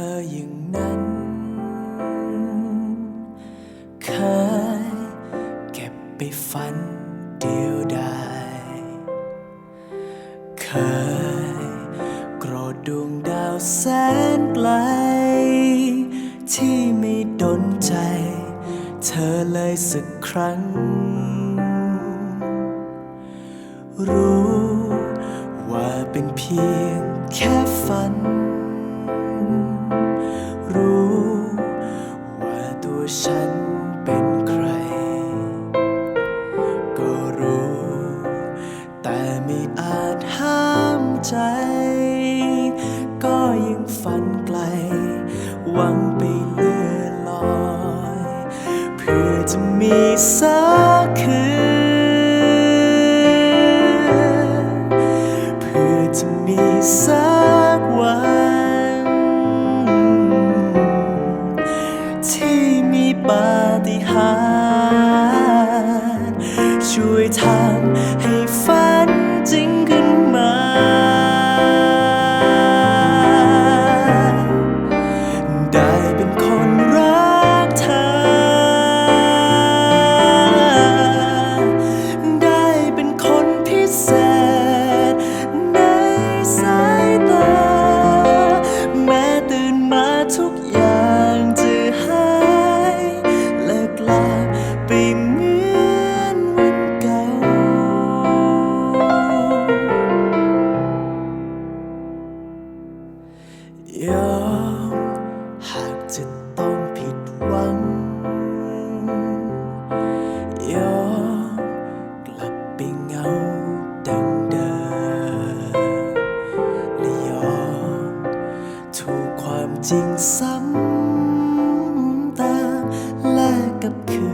ธออย่างนั้น เคยเก็บไปฝันเดียวดายเคยโกรธดวงดาวแสนไกล ที่ไม่ดนใจ เธอเลยสักครั้ง รู้ว่าเป็นเพียงแค่ ว่าฉันเป็นใคร ก็รู้ แต่ไม่อาจห้ามใจ ก็ยังฝันไกล หวังไปเลื่อนลอย เพื่อจะมีสัก จริงซ้ำตาแลกกับคืน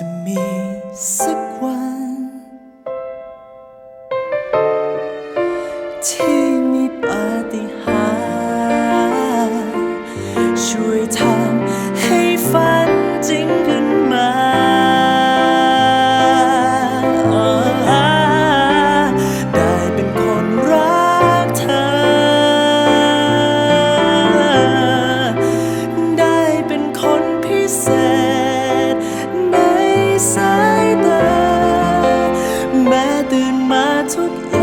จะมีสักวันที่ took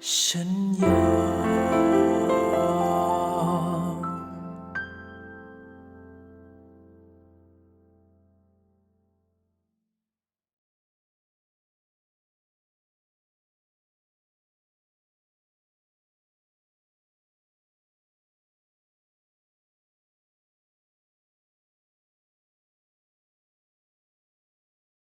深夜